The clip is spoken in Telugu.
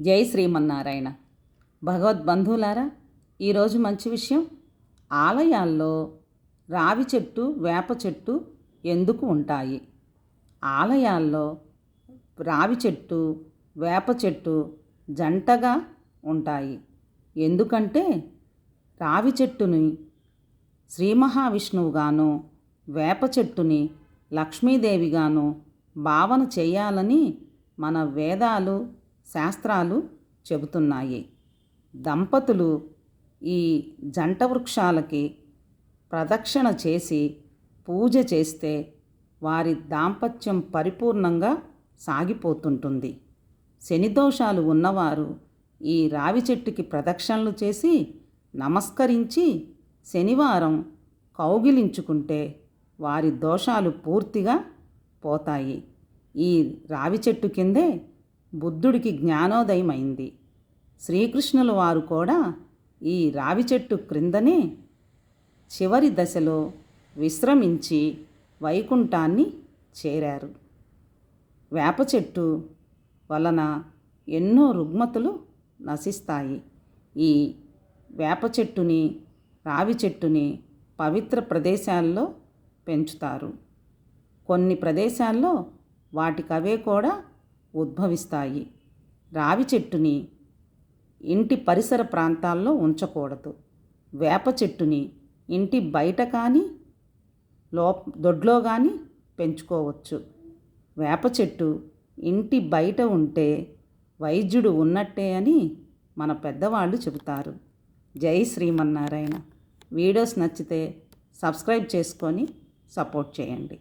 జై శ్రీమన్నారాయణ. భగవద్బంధువులారా ఈరోజు మంచి విషయం ఆలయాల్లో రావి చెట్టు వేప చెట్టు ఎందుకు ఉంటాయి? ఆలయాల్లో రావి చెట్టు వేప చెట్టు జంటగా ఉంటాయి. ఎందుకంటే రావి చెట్టుని శ్రీ మహావిష్ణువుగాను వేప చెట్టుని లక్ష్మీదేవిగాను భావన చేయాలని మన వేదాలు శాస్త్రాలు చెబుతున్నాయి. దంపతులు ఈ జంట వృక్షాలకి ప్రదక్షిణ చేసి పూజ చేస్తే వారి దాంపత్యం పరిపూర్ణంగా సాగిపోతుంటుంది. శని దోషాలు ఉన్నవారు ఈ రావి చెట్టుకి ప్రదక్షిణలు చేసి నమస్కరించి శనివారం కౌగిలించుకుంటే వారి దోషాలు పూర్తిగా పోతాయి. ఈ రావి చెట్టు కిందే బుద్ధుడికి జ్ఞానోదయమైంది. శ్రీకృష్ణుల వారు కూడా ఈ రావి చెట్టు క్రిందనే చివరి దశలో విశ్రమించి వైకుంఠాన్ని చేరారు. వేప చెట్టు వలన ఎన్నో రుగ్మతులు నశిస్తాయి. ఈ వేప చెట్టుని రావి చెట్టుని పవిత్ర ప్రదేశాల్లో పెంచుతారు. కొన్ని ప్రదేశాల్లో వాటికవే కూడా ఉద్భవిస్తాయి. రావి చెట్టుని ఇంటి పరిసర ప్రాంతాల్లో ఉంచకూడదు. వేప చెట్టుని ఇంటి బయట కానీ లో దొడ్లో కానీ పెంచుకోవచ్చు. వేప చెట్టు ఇంటి బయట ఉంటే వైద్యుడు ఉన్నట్టే అని మన పెద్దవాళ్ళు చెబుతారు. జై శ్రీమన్నారాయణ. వీడియోస్ నచ్చితే సబ్స్క్రైబ్ చేసుకొని సపోర్ట్ చేయండి.